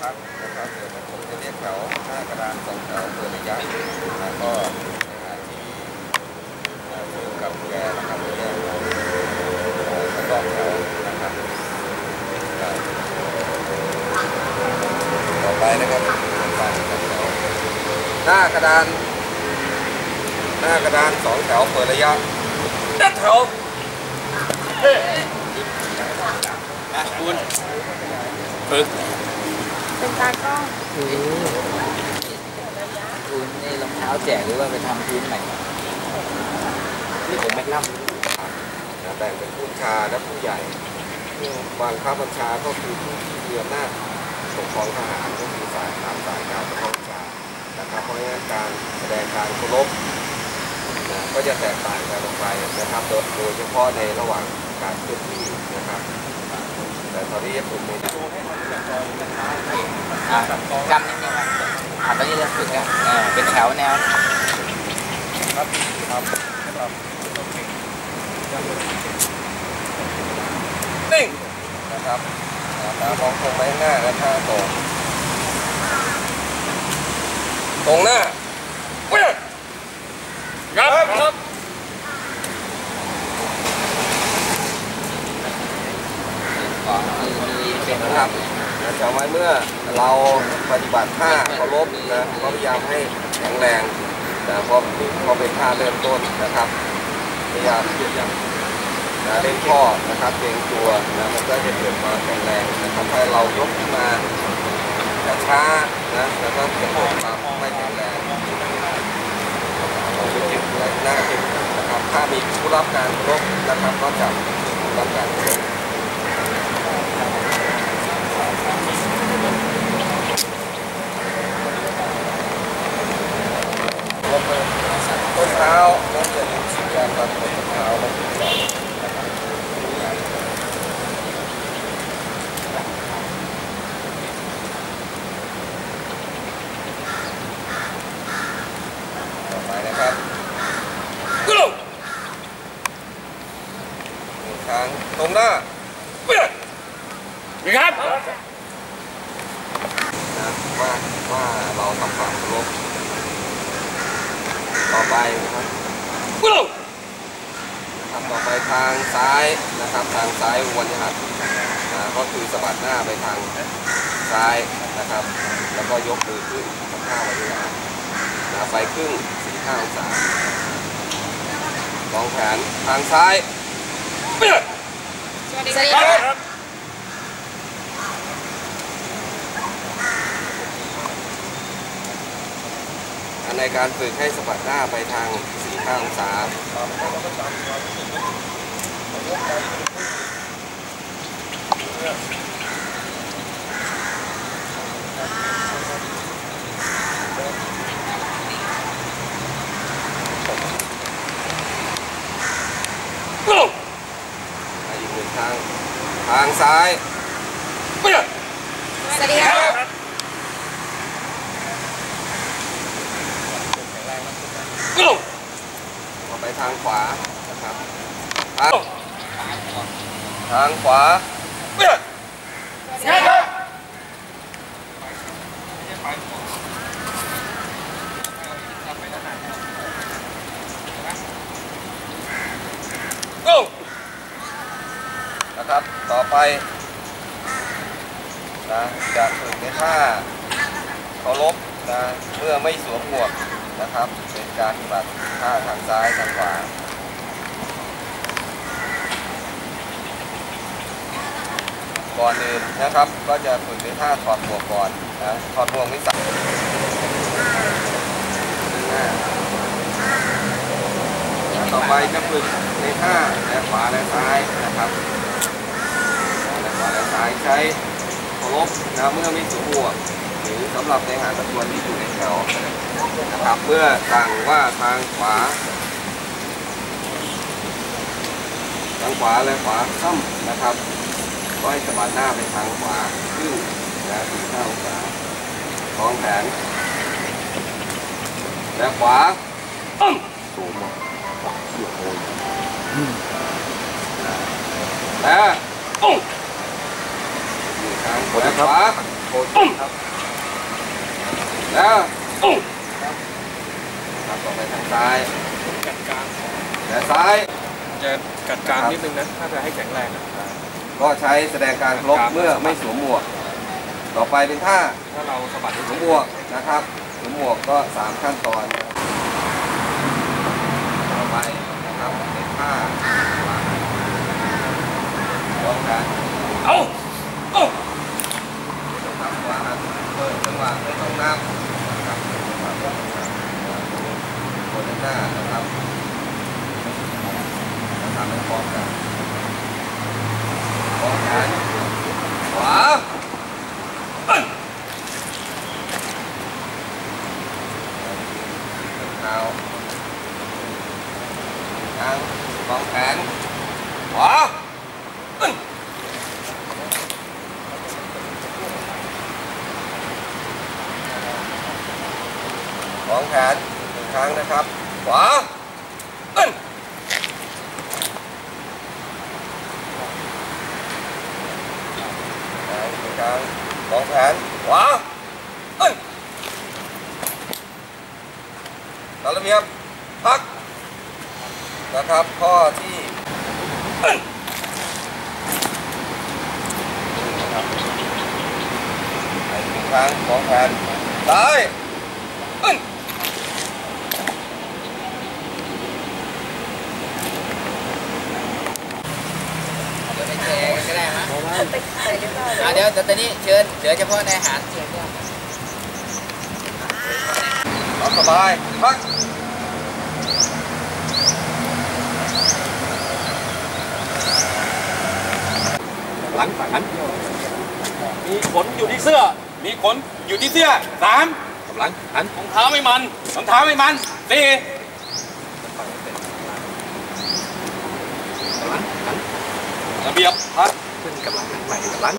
พักนะครับเดี๋ยวผมจะเรียกแถวหน้ากระดานสองแถวเปิดระยะแล้วก็ในหาที่เอ่อฟิลกับแกนะครับแกเอ่อแล้วก็แถวนะครับต่อไปนะครับต่อไปนะครับแถวหน้ากระดาน หน้ากระดานสองแถวเปิดระยะด้านแถวนะคุณฝึก เป็นตากล้องคุณนี่รองเท้าแจกหรือว่าไปทำพื้นใหม่นี่ผมไม่รับนะแบ่งเป็นผู้บัญชาและผู้ใหญ่บางข้าบัญชาก็คือผู้ที่มีอำนาจปกครองทหารก็คือสายตามสายการปกครองบัญชานะครับเพราะฉะนั้นการแสดงการเคารพนะก็จะแตกต่างกันออกไปนะครับโดยโดยเฉพาะในระหว่างการเคลื่อนที่นะครับ แต่ตอนนี้ผมไม่ได้ อะกำนิดนึงอะอะตอนนี้เราฝึกอะเออเป็นแถวแนวครับครับครับนิ่งนะครับแล้วมองตรงไปข้างหน้าและท่าตรงตรงหน้าเว้ย ครับครับ ก่อนคือมีเป็น นะ นะ ค ค รั รั บบ นะจำไว้เมื่อเราปฏิบัติท่าเคารพนะก็พยายามให้แข็งแรงนะพราะเพราะเป็นท่าเริ่มต้นนะครับ พยายามนะเล่นข้อนะครับเกรงตัวนะมันก็จะเกิดความแข็งแรงนะครับถ้าเรายกขึ้นมาแต่ช้านะแล้วก็เกิดความไม่แข็งแรงเราจะเจ็บไหล่หน้าเจ็บนะครับถ้ามีผู้รับการเคารพนะครับก็จะรับการรพ รวมเลยต้นเท้าแล้วจะมีสีการตัดต้นเท้าและที่สองต่อไปนะครับกลุ่มหนึ่งครั้ งตรงหน้าเปี้ยนี่ครับนะว่าว่าเราทำความเคารพต่อไปนะครับกลุ่มนะครับต่อไปทางซ้ายนะครับ ทางซ้ายวันยหัดนะก็คือสะบัดหน้าไปทางซ้ายนะครับ แล้วก็ยกมือขึ้นทำท่าวันยหัดนะไปครึ่งสี่ห้าองศาลองแขนทางซ้ายเปี้ยส วัสดีครับในการฝึกให้สะบัดหน้าไปทาง45องศาครับกหนึ่งทาง ทางซ้ายเปี้ยสวัสดีครับต่อไปทางขวานะครับ ทางทางขวาเปี้ยนะครับ ต่อไป นะจะฝึกในท่าเคารพนะเมื่อไม่สวมหมวกนะครับ เป็นการปฏิบัติท่าทางซ้ายทางขวาก่อนอื่นนะครับ ก็จะฝึกในท่าถอดหมวกก่อนนะถอดหมวกนี่สั่ต่อไปจะฝึกในท่าและขวาและซ้ายนะครับาและซ้ายใช้เคารพนะเมื่อไม่สมหมวกหรือสำหรับในหารตะกวนที่อยู่ในแถวนะครับเมื่อสั่งว่าทางขวา ทางขวาและขวาค่ำนะครับก็ให้สะบัดหน้าไปทางขวาขึ้นนะสี่ห้าองศาคล้องแขนและขวาอ้มสูงมากเกี่ยวโอยและ อ้มหนึ่งครั้งและขวาโคตรครับแล้วตุ้มครับต่อไปทางซ้ายกัดกลางและซ้ายจะกัดกลางนิดนึงนะถ้าจะให้แข็งแรงอะก็ใช้แสดงการเคารพเมื่อไม่สวมหมวก ต่อไปเป็นท่าถ้าเราสะบัดสวมหมวกนะครับสวมหมวกก็สามขั้นตอนนะครับต่อไปนะครับเป็นท่าลองกันเอาเอา ทำว่าเปิดจังหวะไม่ต้องนับนะครับคนหน้านะครับทำให้พร้อมกันพร้อมกันขวา เอ้ย เท้าทางวางแขนขวา เอ้ย วางแขนหนึ่งครั้งนะครับ ขวาอ้ยแขนหนึ่งครั้งวางแขนขวาอ้ยตามระเบียบพักนะครับ ข้อที่เอ้ยหนึ่งครั้งวางแขนซ้าย เอ้ย เดี๋ยวไปเจอกันก็ได้มั้ย ไปใส่เรียบร้ อยอะเดี๋ยวเดี๋ยวตอนนี้เชิญเชิญเฉพาะในอาหารเชิญด้วยรับสบายพักหลังหันมีขนอยู่ที่เสื้อ มีขนอยู่ที่เสื้อสามหลังหันรองเท้าไม่มันรองเท้าไม่มันสี่หลังหันระเบียบพัด ขึ้นกำลังหันใหม่หลัง